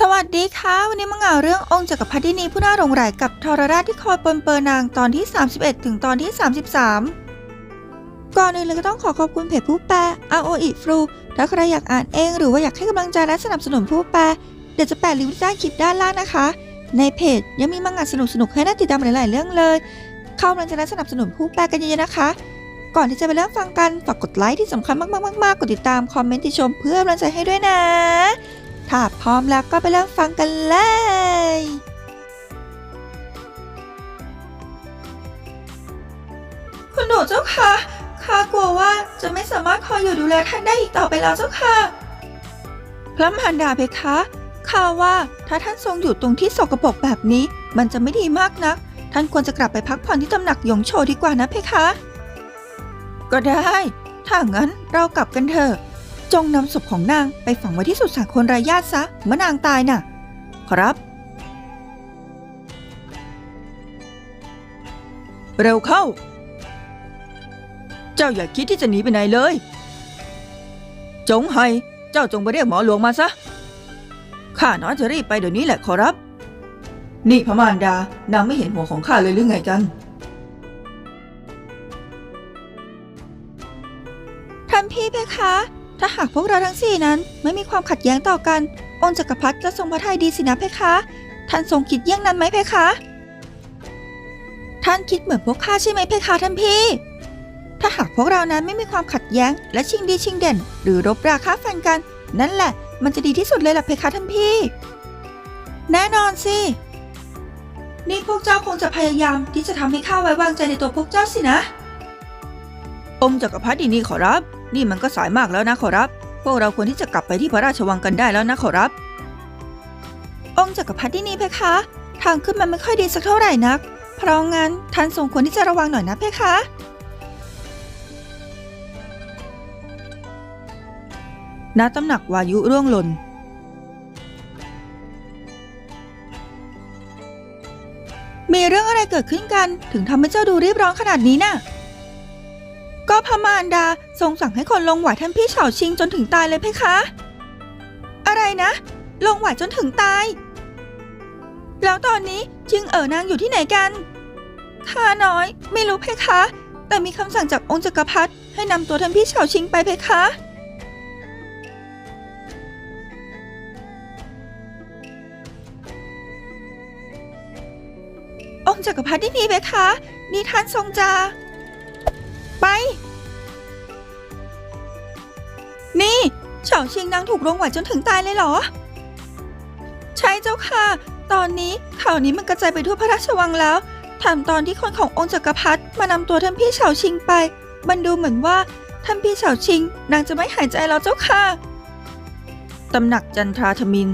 สวัสดีค่ะ วันนี้มาเหงาเรื่ององค์จักรพรรดินีผู้น่าหลงใหลกับทรราชที่คอยปนเปื้อนนางตอนที่ 31 ถึงตอนที่ 33 ก่อนอื่นเลยก็ต้องขอขอบคุณเพจผู้แปล ROE f l u ถ้าใครอยากอ่านเองหรือว่าอยากให้กำลังใจและสนับสนุนผู้แปล เดี๋ยวจะแปะลิงก์ใต้คลิปด้านล่างนะคะ ในเพจยังมีมังงะสนุกๆให้น่าติดตามหลาย ๆ เรื่องเลย เข้ากำลังใจและสนับสนุนผู้แปลกันเยอะๆนะคะ ก่อนที่จะไปเริ่มฟังกันฝากกดไลค์ที่สำคัญมากๆๆๆกดติดตามคอมเมนต์ที่ชมเพื่อกำลังใจให้ด้วยนะ ถ้าพร้อมแล้วก็ไปเริ่มฟังกันเลยคุณหนูเจ้าค่ะข้ากลัวว่าจะไม่สามารถคอยอยู่ดูแลท่านได้อีกต่อไปแล้วเจ้าค่ะ พระมารดาเพคะข้าว่าถ้าท่านทรงอยู่ตรงที่สกปรกแบบนี้ มันจะไม่ดีมากนัก ท่านควรจะกลับไปพักผ่อนที่ตำหนักหยงโชดีกว่านะเพคะ ก็ได้ ถ้างั้นเรากลับกันเถอะ จงนำศพของนางไปฝังไว้ที่สุสานคนไร้ญาติซะเมื่อนางตายน่ะ ครับ เร็วเข้า เจ้าอย่าคิดที่จะหนีไปไหนเลย จงไฮเจ้าจงไปเรียกหมอหลวงมาซะข้าน้อยจะรีบไปเดี๋ยวนี้แหละขอรับ นี่พระมารดานางไม่เห็นหัวของข้าเลยหรือไงกัน ท่านพี่เพคะ ถ้าหากพวกเราทั้งสี่นั้นไม่มีความขัดแย้งต่อกัน องค์จักรพรรดิจะทรงพระทัยดีสินะเพคะ ท่านทรงคิดเยี่ยงนั้นไหมเพคะ ท่านคิดเหมือนพวกข้าใช่ไหมเพคะท่านพี่ ถ้าหากพวกเรานั้นไม่มีความขัดแย้ง และชิงดีชิงเด่น หรือรบราฆ่าฟันกัน นั่นแหละ มันจะดีที่สุดเลยล่ะเพคะท่านพี่ แน่นอนสิ นี่พวกเจ้าคงจะพยายามที่จะทำให้ข้าไว้วางใจในตัวพวกเจ้าสินะ องค์จักรพรรดินี่ขอรับ นี่มันก็สายมากแล้วนะขอรับ พวกเราควรที่จะกลับไปที่พระราชวังกันได้แล้วนะขอรับ องค์จักรพรรดินี่เพคะ ทางขึ้นมันไม่ค่อยดีสักเท่าไหร่นัก เพราะงั้นท่านทรงควรที่จะระวังหน่อยนะเพคะณตำหนักวายุร่วงหล่น มีเรื่องอะไรเกิดขึ้นกัน ถึงทำให้เจ้าดูรีบร้อนขนาดนี้น่ะ ก็พระมารดาทรงสั่งให้คนลงหวายท่านพี่เฉาชิงจนถึงตายเลยเพคะ อะไรนะ ลงหวายจนถึงตาย แล้วตอนนี้จิงเอ๋อนางอยู่ที่ไหนกันข้าน้อยไม่รู้เพคะ แต่มีคำสั่งจากองค์จักรพรรดิให้นำตัวท่านพี่เฉาชิงไปเพคะองค์จักรพรรดินี่เพคะ นี่ท่านทรงจา เฉาชิงนางถูกลงหวายจนถึงตายเลยเหรอ ใช่เจ้าค่ะ ตอนนี้ข่าวนี้มันกระจายไปทั่วพระราชวังแล้วแถมตอนที่คนขององค์จักรพรรดิมานำตัวท่านพี่เฉาชิงไป มันดูเหมือนว่าท่านพี่เฉาชิง นางจะไม่หายใจแล้วเจ้าค่ะตำหนักจันทราธมิน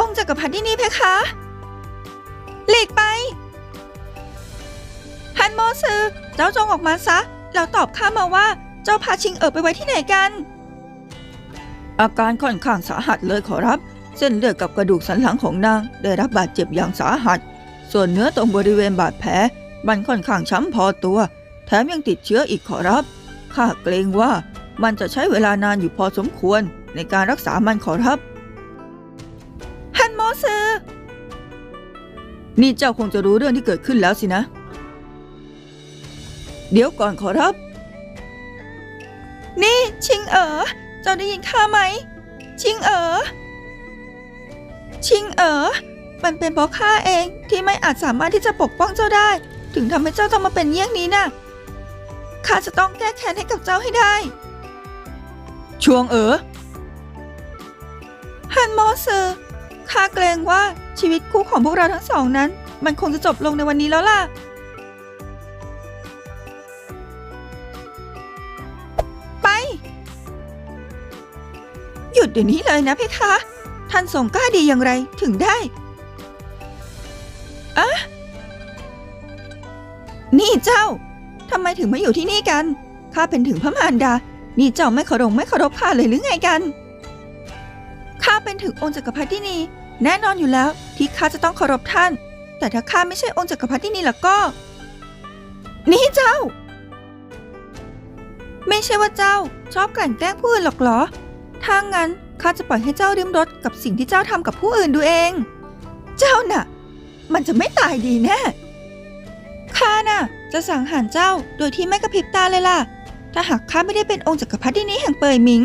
องค์จักรพรรดินี่เพคะ หลีกไป ฮันโมซือเจ้าจงออกมาซะ แล้วตอบข้ามาว่าเจ้าพาชิงเอ๋อไปไว้ที่ไหนกัน อาการค่อนข้างสาหัสเลยขอรับ เส้นเลือดกับกระดูกสันหลังของนางได้รับบาดเจ็บอย่างสาหัส ส่วนเนื้อตรงบริเวณบาดแผล มันค่อนข้างช้ำพอตัว แถมยังติดเชื้ออีกขอรับ ข้าเกรงว่ามันจะใช้เวลานานอยู่พอสมควรในการรักษามันขอรับฮันโมซือนี่เจ้าคงจะรู้เรื่องที่เกิดขึ้นแล้วสินะ เดี๋ยวก่อนขอรับ นี่ชิงเอ๋อ เจ้าได้ยินข้าไหม ชิงเอ๋อ ชิงเอ๋อ มันเป็นเพราะข้าเองที่ไม่อาจสามารถที่จะปกป้องเจ้าได้ ถึงทำให้เจ้าต้องมาเป็นเยี่ยงนี้น่ะ ข้าจะต้องแก้แค้นให้กับเจ้าให้ได้ ช่วงเอ๋อฮันโมซือข้าเกรงว่าชีวิตคู่ของพวกเราทั้งสองนั้น มันคงจะจบลงในวันนี้แล้วล่ะ ยุดเดี๋ยวนี้เลยนะเพคะ ท่านทรงกล้าดีอย่างไรถึงได้อะนี่เจ้าทำไมถึงมาอยู่ที่นี่กัน ข้าเป็นถึงพระมารดา นี่เจ้าไม่เคารพไม่เคารพข้าเลยหรือไงกัน ข้าเป็นถึงองค์จักรพรรดินี แน่นอนอยู่แล้วที่ข้าจะต้องเคารพท่าน แต่ถ้าข้าไม่ใช่องค์จักรพรรดินีแล้วก็ นี่เจ้า ไม่ใช่ว่าเจ้าชอบกลั่นแกล้งผู้อื่นหรอกเหรอ ถ้างั้นข้าจะปล่อยให้เจ้าริมรสกับสิ่งที่เจ้าทำกับผู้อื่นดูเอง เจ้าน่ะ มันจะไม่ตายดีแน่ข้าน่ะ จะสังหารเจ้าโดยที่ไม่กระพริบตาเลยล่ะ ถ้าหากข้าไม่ได้เป็นองค์จักรพรรดินี้แห่งเปยหมิง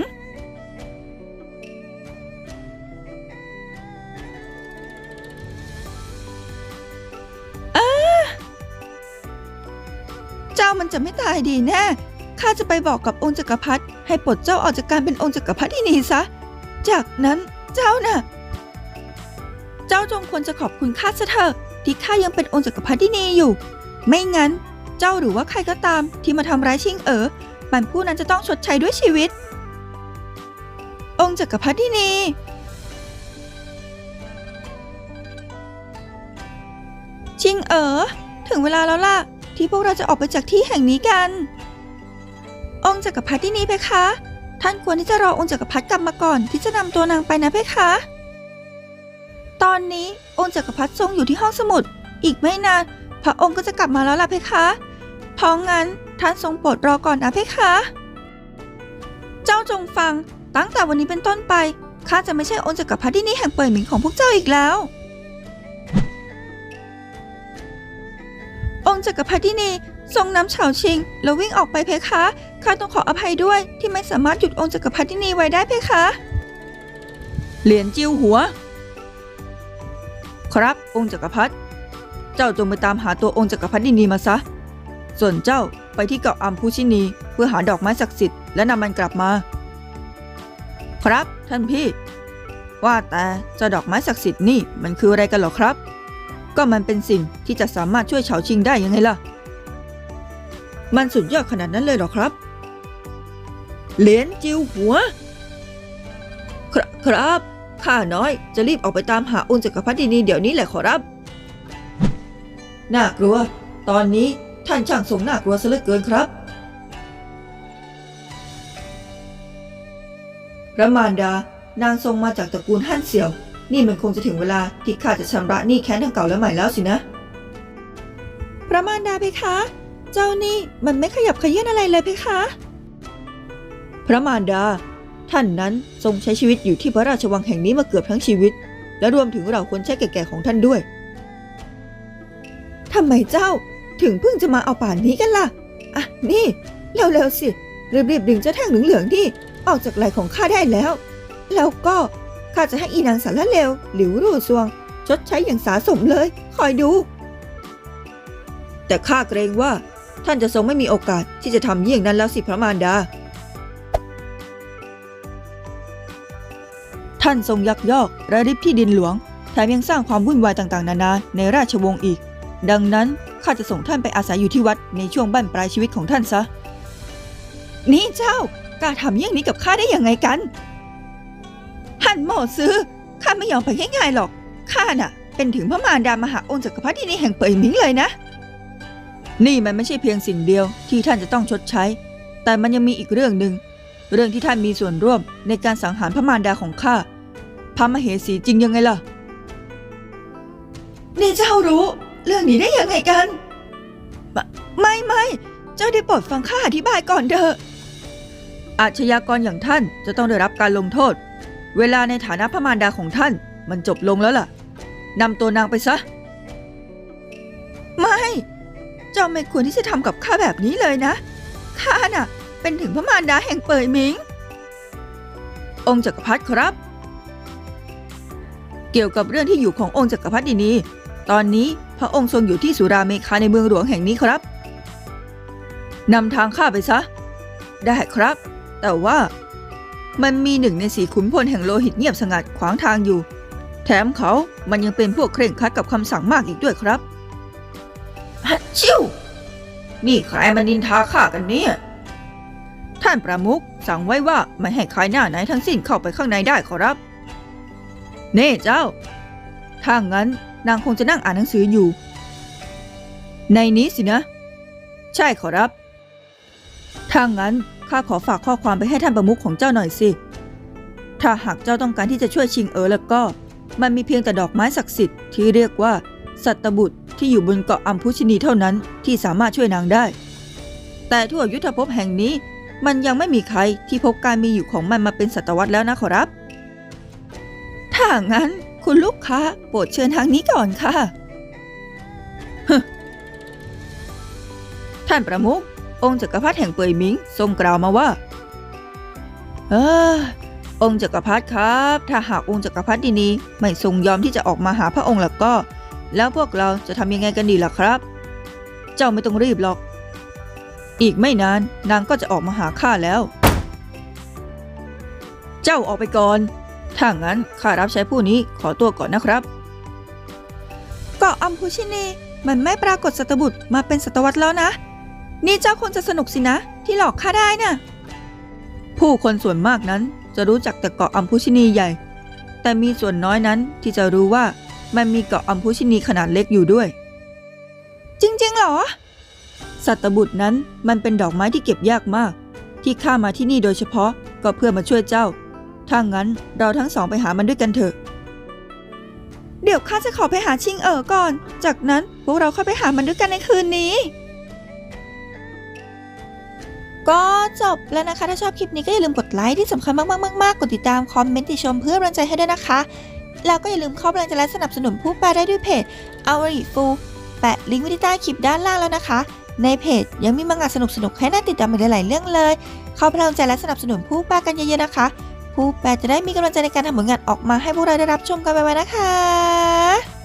เจ้ามันจะไม่ตายดีแน่ ข้าจะไปบอกกับองค์จักรพรรดิให้ปลดเจ้าออกจากการเป็นองค์จักรพรรดินีซะ จากนั้นเจ้าน่ะ เจ้าจงควรจะขอบคุณข้าซะเถอะที่ข้ายังเป็นองค์จักรพรรดินีอยู่ ไม่งั้น เจ้าหรือว่าใครก็ตามที่มาทำร้ายชิงเอ๋อมันผู้นั้นจะต้องชดใช้ด้วยชีวิต องค์จักรพรรดินีชิงเอ๋อถึงเวลาแล้วล่ะ ที่พวกเราจะออกไปจากที่แห่งนี้กัน องค์จักรพรรดินีเพคะ ท่านควรที่จะรอองค์จักรพรรดิกลับมาก่อนที่จะนำตัวนางไปนะเพคะ ตอนนี้องค์จักรพรรดิทรงอยู่ที่ห้องสมุด อีกไม่นาน พระองค์ก็จะกลับมาแล้วล่ะเพคะ เพราะงั้นท่านทรงโปรดรอก่อนนะเพคะ เจ้าจงฟัง ตั้งแต่วันนี้เป็นต้นไปข้าจะไม่ใช่องค์จักรพรรดินีแห่งเป่ยหมิงของพวกเจ้าอีกแล้ว องค์จักรพรรดินี ทรงนำเฉาชิง แล้ววิ่งออกไปเพคะข้าต้องขออภัยด้วยที่ไม่สามารถหยุดองค์จักรพรรดินีไว้ได้เพคะ เหรียญจิ้วหัว ครับองค์จักรพรรดิเจ้าจงไปตามหาตัวองค์จักรพรรดินีมาซะ ส่วนเจ้าไปที่เกาะอัมพูชินี เพื่อหาดอกไม้ศักดิ์สิทธิ์และนำมันกลับมา ครับท่านพี่ ว่าแต่เจ้าดอกไม้ศักดิ์สิทธิ์นี่มันคืออะไรกันหรอครับ ก็มันเป็นสิ่งที่จะสามารถช่วยเฉาชิงได้ยังไงล่ะ มันสุดยอดขนาดนั้นเลยเหรอครับ เหรียญจิวหัว ครับครับข้าน้อยจะรีบออกไปตามหาองค์จักรพรรดินีเดี๋ยวนี้แหละขอรับ น่ากลัว ตอนนี้ท่านช่างทรงน่ากลัวซะเหลือเกินครับ พระมารดานางทรงมาจากตระกูลฮั่นเสี่ยว นี่มันคงจะถึงเวลาที่ข้าจะชำระหนี้แค้นทั้งเก่าและใหม่แล้วสินะ พระมารดาเพคะ เจ้านี่มันไม่ขยับขยื่นอะไรเลยเพคะ พระมารดา ท่านนั้นทรงใช้ชีวิตอยู่ที่พระราชวังแห่งนี้มาเกือบทั้งชีวิต และรวมถึงเราคนใช้แก่ๆของท่านด้วยทำไมเจ้าถึงเพิ่งจะมาเอาป่านนี้กันล่ะ อะ นี่ เร็วๆสิ รีบๆดึงเจ้าแท่งเหลืองๆที่ออกจากไหล่ของข้าได้แล้ว แล้วก็ข้าจะให้อีนางสารเลวหลิวรูซวง ชดใช้อย่างสาสมเลย คอยดู แต่ข้าเกรงว่า ท่านจะทรงไม่มีโอกาสที่จะทำเยี่ยงนั้นแล้วสิพระมารดา ท่านทรงยักยอกระริบที่ดินหลวง แถมยังสร้างความวุ่นวายต่างๆ นานาในราชวงศ์อีก ดังนั้นข้าจะส่งท่านไปอาศัยอยู่ที่วัดในช่วงบั้นปลายชีวิตของท่านซะ นี่เจ้ากล้าทำเยี่ยงนี้กับข้าได้ยังไงกัน หันหมอซื้อข้าไม่ยอมไปง่ายๆหรอกข้าน่ะ เป็นถึงพระมารดามหาองค์จักรพรรดินีแห่งเปยหมิงเลยนะ นี่มันไม่ใช่เพียงสิ่งเดียวที่ท่านจะต้องชดใช้ แต่มันยังมีอีกเรื่องหนึ่ง เรื่องที่ท่านมีส่วนร่วมในการสังหารพระมารดาของข้า พระมเหสีจริงยังไงล่ะ นี่เจ้ารู้ เรื่องนี้ได้ยังไงกัน ไม่ไม่เจ้าได้โปรดฟังข้าอธิบายก่อนเถอะ อาชญากรอย่างท่านจะต้องได้รับการลงโทษ เวลาในฐานะพระมารดาของท่านมันจบลงแล้วล่ะนำตัวนางไปซะ จ้าไม่ควรที่จะทำกับข้าแบบนี้เลยนะ ข้าน่ะ เป็นถึงพระมารดาแห่งเปยหมิง องค์จักรพรรดิครับ เกี่ยวกับเรื่องที่อยู่ขององค์จักรพรรดินีตอนนี้พระองค์ทรงอยู่ที่สุราเมคาในเมืองหลวงแห่งนี้ครับนำทางข้าไปซะ ได้ครับ แต่ว่ามันมีหนึ่งในสีขุนพลแห่งโลหิตเงียบสงัดขวางทางอยู่ แถมเขามันยังเป็นพวกเคร่งครัดกับคำสั่งมากอีกด้วยครับ ฮัดชิวนี่ใครมานินทาข้ากันเนี่ย ท่านประมุขสั่งไว้ว่าไม่ให้ใครหน้าไหนทั้งสิ้นเข้าไปข้างในได้ขอรับ เน่เจ้า ถ้างั้นนางคงจะนั่งอ่านหนังสืออยู่ ในนี้สินะ ใช่ขอรับ ถ้างั้นข้าขอฝากข้อความไปให้ท่านประมุขของเจ้าหน่อยสิ ถ้าหากเจ้าต้องการที่จะช่วยชิงเอ๋อแล้วก็ มันมีเพียงแต่ดอกไม้ศักดิ์สิทธิ์ที่เรียกว่า สัตบุตร ที่อยู่บนเกาะอัมพุชินีเท่านั้นที่สามารถช่วยนางได้ แต่ทั่วยุทธภพแห่งนี้ มันยังไม่มีใครที่พบการมีอยู่ของมันมาเป็นศตวรรษแล้วนะขอรับ ถ้างั้นคุณลูกค้าโปรดเชิญทางนี้ก่อนค่ะ ท่านประมุของค์จักรพรรดิแห่งเปยหมิงทรงกล่าวมาว่าเออองค์จักรพรรดิครับ ถ้าหากองค์จักรพรรดินีไม่ทรงยอมที่จะออกมาหาพระองค์แล้วก็ แล้วพวกเราจะทำยังไงกันดีล่ะครับ เจ้าไม่ต้องรีบหรอก อีกไม่นานนางก็จะออกมาหาข้าแล้ว เจ้าออกไปก่อน ถ้างั้นข้ารับใช้ผู้นี้ขอตัวก่อนนะครับ เกาะอัมพูชินีมันไม่ปรากฏสัตบุตรมาเป็นศตวรรษแล้วนะ นี่เจ้าคงจะสนุกสินะ ที่หลอกข้าได้น่ะ ผู้คนส่วนมากนั้นจะรู้จักแต่เกาะอัมพูชินีใหญ่ แต่มีส่วนน้อยนั้นที่จะรู้ว่า มันมีเกาะอัมพูชินีขนาดเล็กอยู่ด้วย จริงๆเหรอ สัตบุตรนั้นมันเป็นดอกไม้ที่เก็บยากมาก ที่ข้ามาที่นี่โดยเฉพาะก็เพื่อมาช่วยเจ้า ถ้างั้นเราทั้งสองไปหามันด้วยกันเถอะ เดี๋ยวข้าจะขอไปหาชิงเอ๋อก่อน จากนั้นพวกเราค่อยไปหามันด้วยกันในคืนนี้ก็จบแล้วนะคะ ถ้าชอบคลิปนี้ก็อย่าลืมกดไลค์ที่สำคัญมากๆๆๆกดติดตามคอมเมนต์ติชมเพื่อเป็นกำลังใจให้ด้วยนะคะ แล้วก็อย่าลืมเข้าไปลังใจและสนับสนุนผู้แปลได้ด้วยเพจ a w a r i f u แปะลิงก์ไว้ที่ใต้คลิปด้านล่างแล้วนะคะ ในเพจยังมีมังงะสนุกๆให้น่าติดตามอีกหลายๆเรื่องเลย เข้าไปลังใจและสนับสนุนผู้แปลกันเยอะๆนะคะ ผู้แปลจะได้มีกำลังใจในการทำผลงานออกมาให้พวกเราได้รับชมกันไปๆนะคะ